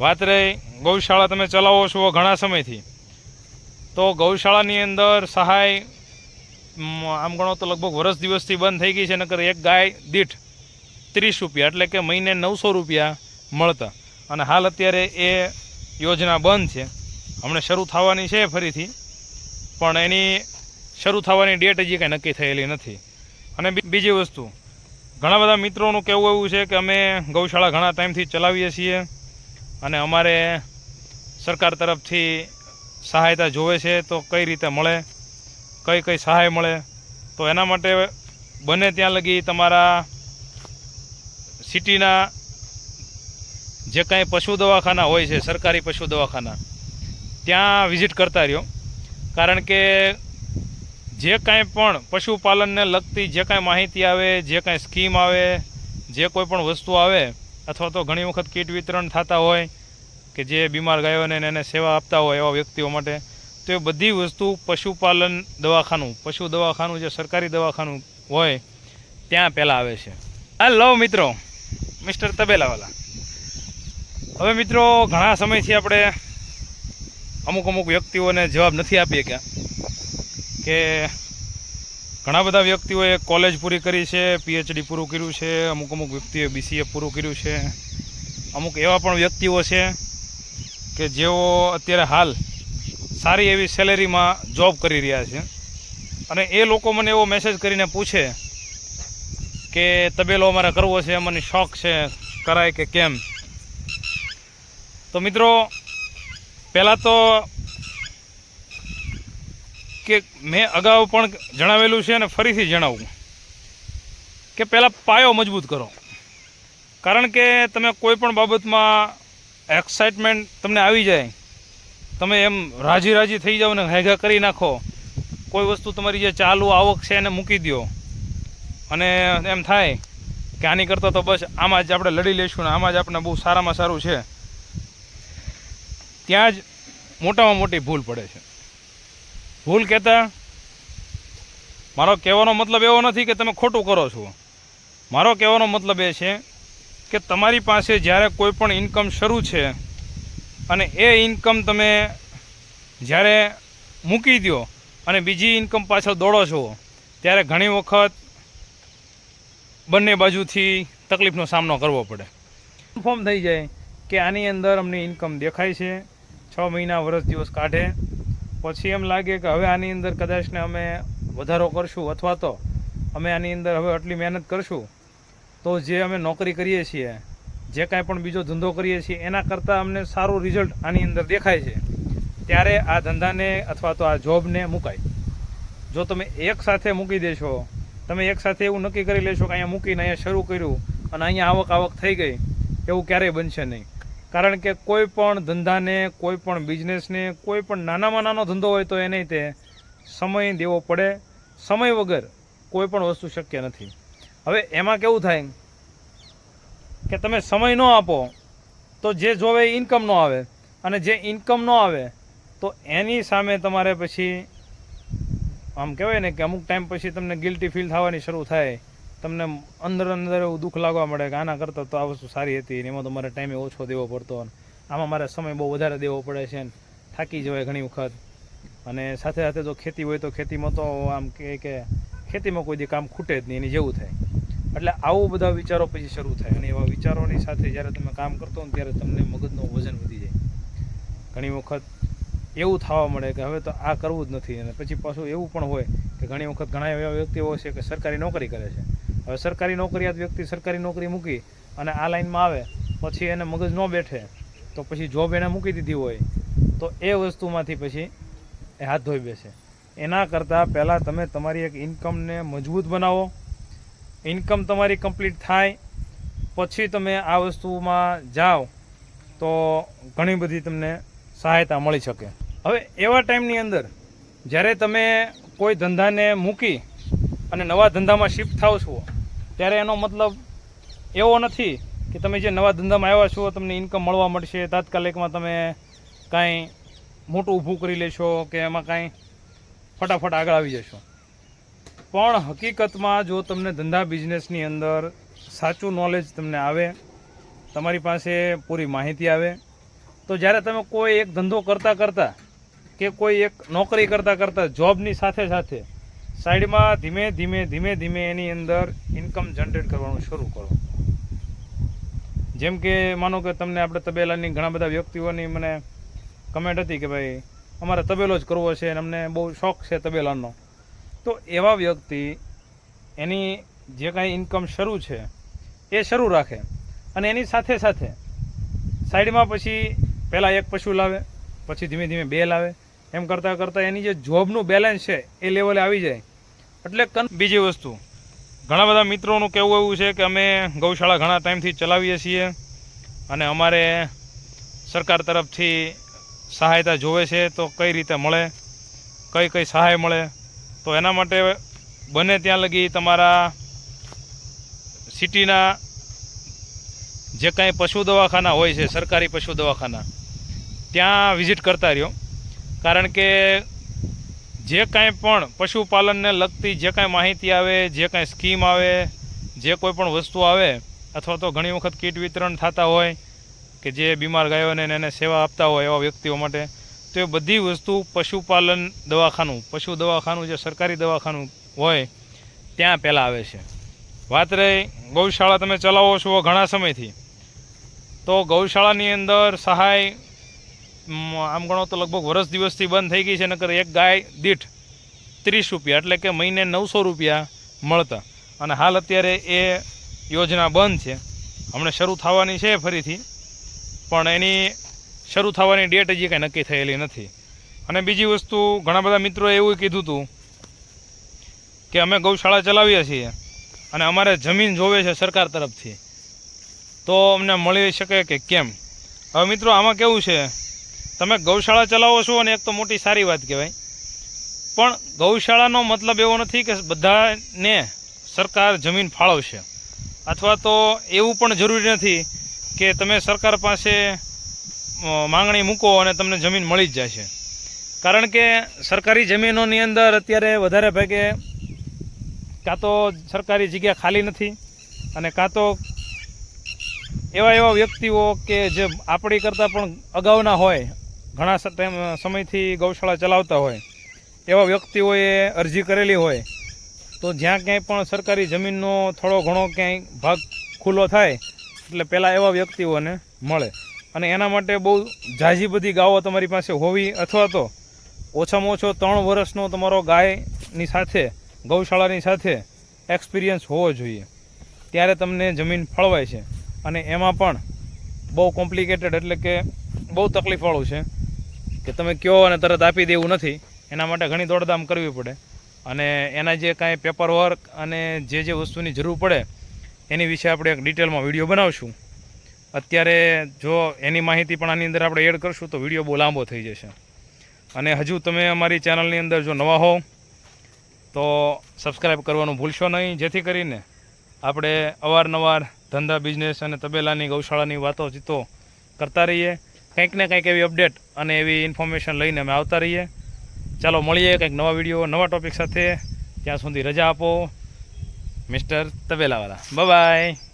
વાત રહી, ગૌશાળા તમે ચલાવો છો ઘણા સમયથી. તો ગૌશાળાની અંદર સહાય આમ ગણો તો લગભગ વર્ષ દિવસથી બંધ થઈ ગઈ છે, નકર એક ગાય દીઠ ત્રીસ રૂપિયા, એટલે કે મહિને નવસો રૂપિયા મળતા. અને હાલ અત્યારે એ યોજના બંધ છે. હમણાં શરૂ થવાની છે ફરીથી, પણ એની શરૂ થવાની ડેટ હજી કાંઈ નક્કી થયેલી નથી. અને બીજી વસ્તુ, ઘણા બધા મિત્રોનું કહેવું એવું છે કે અમે ગૌશાળા ઘણા ટાઈમથી ચલાવીએ છીએ. અને અમારે સરકાર તરફથી સહાયતા જોવે છે તો કઈ રીતે મળે, કઈ કઈ સહાય મળે, તો એના માટે બને ત્યાં લગી તમારા સિટીના જે કાંઈ પશુ દવાખાના હોય છે, સરકારી પશુ દવાખાના, ત્યાં વિઝિટ કરતા રહ્યો. કારણ કે જે કાંઈ પણ પશુપાલનને લગતી જે કાંઈ માહિતી આવે, જે કાંઈ સ્કીમ આવે, જે કોઈ પણ વસ્તુ આવે અથવા તો ઘણી વખત કીટ વિતરણ થતા હોય કે જે બીમાર ગાયોને એને સેવા આપતા હોય એવા વ્યક્તિઓ માટે, તો એ બધી વસ્તુ પશુપાલન દવાખાનું, પશુ દવાખાનું, જે સરકારી દવાખાનું હોય, ત્યાં પહેલાં આવે છે. હેલો મિત્રો, મિસ્ટર તબેલાવાલા. હવે મિત્રો, ઘણા સમયથી આપણે અમુક અમુક વ્યક્તિઓને જવાબ નથી આપી શક્યા કે ઘણા બધા વ્યક્તિઓએ કોલેજ પૂરી કરી છે પીએચડી પૂરું કર્યું છે, અમુક અમુક વ્યક્તિઓએ બીસીએ પૂરું કર્યું છે. અમુક એવા પણ વ્યક્તિઓ છે કે જેઓ અત્યારે હાલ સારી એવી સેલેરીમાં જોબ કરી રહ્યા છે. અને એ લોકો મને એવો મેસેજ કરીને પૂછે કે તબેલો અમારે કરવો છે મને શોખ છે, કરાય કે કેમ? તો મિત્રો, પહેલાં તો કે મેં અગાઉ પણ જણાવેલું છે અને ફરીથી જણાવું કે પહેલાં પાયો મજબૂત કરો. કારણ કે તમે કોઈ પણ બાબતમાં એક્સાઇટમેન્ટ તમને આવી જાય, તમે એમ રાજી રાજી થઈ જાઓ ને હેગા કરી નાખો, કોઈ વસ્તુ તમારી જે ચાલુ આવક છે એને મૂકી દો અને એમ થાય કે આની કરતાં તો બસ આમાં જ આપણે લડી લઈશું ને આમાં જ આપણે બહુ સારામાં સારું છે. ત્યાં જ મોટામાં મોટી ભૂલ પડે છે. ભૂલ કહેતા? મારો કહેવાનો મતલબ એવો નથી કે તમે ખોટું કરો છો. મારો કહેવાનો મતલબ એ છે કે તમારી પાસે જ્યારે કોઈ પણ ઇન્કમ શરૂ છે અને એ ઇન્કમ તમે જ્યારે મૂકી દો અને બીજી ઇન્કમ પાછળ દોડો છો, ત્યારે ઘણી વખત બંને બાજુથી તકલીફનો સામનો કરવો પડે. કન્ફર્મ થઈ જાય કે આની અંદર અમને ઇન્કમ દેખાય છે. છ મહિના વર્ષ દિવસ કાઢે. પછી એમ લાગે કે હવે આની અંદર કદાચને અમે વધારો કરશું અથવા તો અમે આની અંદર હવે આટલી મહેનત કરશું, તો જે અમે નોકરી કરીએ છીએ, જે કાંઈ પણ બીજો ધંધો કરીએ છીએ, એના કરતાં અમને સારું રિઝલ્ટ આની અંદર દેખાય છે. ત્યારે આ ધંધાને અથવા તો આ જોબને મુકાય. જો તમે એક સાથે મૂકી દેશો, તમે એક સાથે એવું નક્કી કરી લેશો કે અહીંયા મૂકીને અહીંયા શરૂ કર્યું અને અહીંયા આવક આવક થઈ ગઈ, એવું ક્યારેય બનશે નહીં. કારણ કે કોઈ પણ ધંધાને, કોઈ પણ બિઝનેસને કોઈ પણ નાનામાં નાનો ધંધો હોય તો એને તે સમય દેવો પડે. સમય વગર કોઈ પણ વસ્તુ શક્ય નથી. હવે એમાં કેવું થાય કે તમે સમય ન આપો તો જે જોવે એ ઇન્કમ ન આવે. અને જે ઇન્કમ ન આવે તો એની સામે તમારે પછી આમ કહેવાય ને કે અમુક ટાઈમ પછી તમને ગિલ્ટી ફીલ થવાની શરૂ થાય. તમને અંદર અંદર એવું દુઃખ લાગવા મળે કે આના કરતાં તો આ વસ્તુ સારી હતી એમાં તો મારે ટાઈમે ઓછો દેવો પડતો આમાં મારે સમય બહુ વધારે દેવો પડે છે ને થાકી જવાય ઘણી વખત. અને સાથે સાથે જો ખેતી હોય તો ખેતીમાં તો આમ કે કે ખેતીમાં કોઈ દી કામ ખૂટે જ નહીં, એની જેવું થાય. એટલે આવું બધા વિચારો પછી શરૂ થાય અને એવા વિચારોની સાથે જ્યારે તમે કામ કરતો ને ત્યારે તમને મગજનું વજન વધી જાય. ઘણી વખત એવું થવા મળે કે હવે તો આ કરવું જ નથી અને પછી પાછું એવું પણ હોય કે ઘણી વખત ઘણા એવા વ્યક્તિઓ છે કે સરકારી નોકરી કરે છે. હવે સરકારી નોકરિયાત વ્યક્તિ સરકારી નોકરી મૂકી અને આ લાઈનમાં આવે, પછી એને મગજ ન બેઠે, તો પછી જોબ એને મૂકી દીધી હોય, તો એ વસ્તુમાંથી પછી એ હાથ ધોઈ બેસે. એના કરતાં પહેલાં તમે તમારી એક ઇન્કમને મજબૂત બનાવો. ઇન્કમ તમારી કમ્પ્લીટ થાય, પછી તમે આ વસ્તુમાં જાઓ, તો ઘણી બધી તમને સહાયતા મળી શકે. હવે એવા ટાઈમની અંદર, જ્યારે તમે કોઈ ધંધાને મૂકી અને નવા ધંધામાં શિફ્ટ થાવ છો ત્યારે એનો મતલબ એવો નથી કે તમે જે નવા ધંધામાં આવ્યા છો, તમને ઇન્કમ મળવા મળશે, તાત્કાલિકમાં તમે કાંઈ મોટું ઊભું કરી લેશો કે એમાં કાંઈ ફટાફટ આગળ આવી જશો. પણ હકીકતમાં જો તમને ધંધા બિઝનેસની અંદર સાચું નોલેજ તમને આવે, તમારી પાસે પૂરી માહિતી આવે, તો જ્યારે તમે કોઈ એક ધંધો કરતાં કરતાં કે કોઈ એક નોકરી કરતાં કરતાં જોબની સાથે સાથે સાઈડમાં ધીમે ધીમે ધીમે ધીમે એની અંદર ઇન્કમ જનરેટ કરવાનું શરૂ કરો. જેમ કે માનો કે તમને આપણે તબેલાની ઘણા બધા વ્યક્તિઓની મને કમેન્ટ હતી કે ભાઈ, અમારે તબેલો જ કરવો છે અને અમને બહુ શોખ છે તબેલાનો. તો એવા વ્યક્તિ એની જે કાંઈ ઇન્કમ શરૂ છે, એ શરૂ રાખે. અને એની સાથે સાથે સાઈડમાં પછી પહેલાં એક પશુ લાવે, પછી ધીમે ધીમે બે લાવે. એમ કરતાં કરતાં એની જે જોબનું બેલેન્સ છે, એ લેવલે આવી જાય. એટલે બીજી વસ્તુ. ઘણા બધા મિત્રોનું કહેવું એવું છે કે અમે ગૌશાળા ઘણા ટાઈમથી ચલાવીએ છીએ અને અમારે સરકાર તરફથી સહાયતા જોવે છે તો કઈ રીતે મળે, કઈ કઈ સહાય મળે. તો એના માટે બને ત્યાં લગી તમારા સિટીના જે કાંઈ પશુ દવાખાના હોય છે, સરકારી પશુ દવાખાના, ત્યાં વિઝિટ કરતા રહ્યો. કારણ કે જે કાંઈ પણ પશુપાલનને લગતી જે કાંઈ માહિતી આવે, જે કાંઈ સ્કીમ આવે, જે કોઈ પણ વસ્તુ આવે, અથવા તો ઘણી વખત કીટ વિતરણ થતા હોય કે જે બીમાર ગાયોને એને સેવા આપતા હોય એવા વ્યક્તિઓ માટે, તો એ બધી વસ્તુ પશુપાલન દવાખાનું, પશુ દવાખાનું જે સરકારી દવાખાનું હોય, ત્યાં પહેલાં આવે છે. વાત રહી, ગૌશાળા તમે ચલાવો છો ઘણા સમયથી, તો ગૌશાળાની અંદર સહાય આમ ગણો તો લગભગ વર્ષ દિવસથી બંધ થઈ ગઈ છે, નકર એક ગાય દીઠ ત્રીસ રૂપિયા, એટલે કે મહિને નવસો રૂપિયા મળતા. અને હાલ અત્યારે એ યોજના બંધ છે. હમણાં શરૂ થવાની છે ફરીથી, પણ એની શરૂ થવાની ડેટ હજી કાંઈ નક્કી થયેલી નથી. અને બીજી વસ્તુ, ઘણા બધા મિત્રોએ એવું કીધું હતું કે અમે ગૌશાળા ચલાવીએ છીએ અને અમારે જમીન જોવે છે સરકાર તરફથી. તો અમને મળી શકે કે કેમ? હવે મિત્રો, આમાં કેવું છે? તમે ગૌશાળા ચલાવો છો અને એક તો મોટી સારી વાત કહેવાય. પણ ગૌશાળાનો મતલબ એવો નથી કે બધાને સરકાર જમીન ફાળવશે. અથવા તો એવું પણ જરૂરી નથી કે તમે સરકાર પાસે માંગણી મૂકો અને તમને જમીન મળી જ જશે. કારણ કે સરકારી જમીનોની અંદર અત્યારે વધારે ભાગે કાં તો સરકારી જગ્યા ખાલી નથી અને કાં તો એવા એવા વ્યક્તિઓ કે જે આપણી કરતાં પણ અગાઉના હોય ઘણા સમયથી ગૌશાળા ચલાવતા હોય, એવા વ્યક્તિઓએ અરજી કરેલી હોય, તો જ્યાં ક્યાંય પણ સરકારી જમીનનો થોડો ઘણો ક્યાંય ભાગ ખુલ્લો થાય, એટલે પહેલાં એવા વ્યક્તિઓને મળે. અને એના માટે બહુ ઝાઝી બધી ગાવો તમારી પાસે હોવી અથવા તો ઓછામાં ઓછો ત્રણ વર્ષનો તમારો ગાયની સાથે, ગૌશાળાની સાથે એક્સપિરિયન્સ હોવો જોઈએ. ત્યારે તમને જમીન ફળવાય છે. અને એમાં પણ બહુ કોમ્પ્લિકેટેડ એટલે કે બહુ તકલીફવાળું છે. કે તમે કહો અને તરત આપી દેવું નથી, એના માટે ઘણી દોડધામ કરવી પડે. અને એના જે કાંઈ પેપર વર્ક અને જે જે વસ્તુની જરૂર પડે, એની વિશે આપણે એક ડિટેલમાં વીડિયો બનાવશું. અત્યારે જો એની માહિતી પણ આની અંદર આપણે એડ કરશું, તો વીડિયો બહુ લાંબો થઈ જશે. અને હજુ તમે અમારી ચેનલની અંદર જો નવા હો તો સબસ્ક્રાઈબ કરવાનું ભૂલશો નહીં. જેથી કરીને આપણે અવારનવાર ધંધા બિઝનેસ અને તબેલાની ગૌશાળાની વાતો ચીતો કરતા રહીએ. કંઈક ને કંઈક એવી અપડેટ અને એવી ઇન્ફોર્મેશન લઈને અમે આવતા રહીએ. ચાલો, મળીએ કંઈક નવા વીડિયો નવા ટોપિક સાથે. ત્યાં સુધી રજા આપો મિસ્ટર તબેલાવાલા. બાય